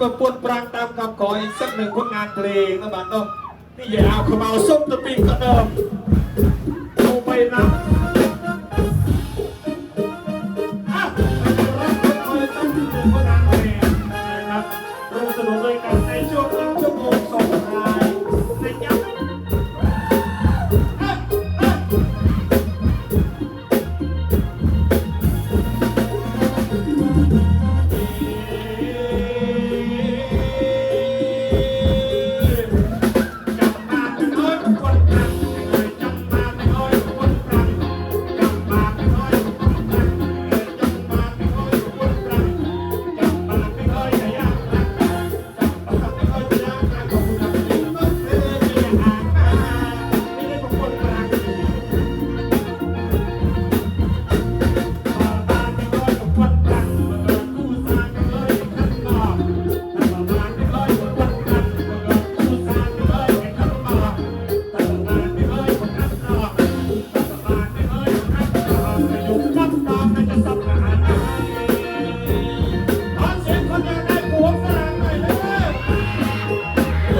ประปวนปรางตามคำขออีกสักหนึ่งผลงานเพลงนะบ้านน้องนี่อย่าเอาขมเอาส้มตะปิงกระเดิม นะคะ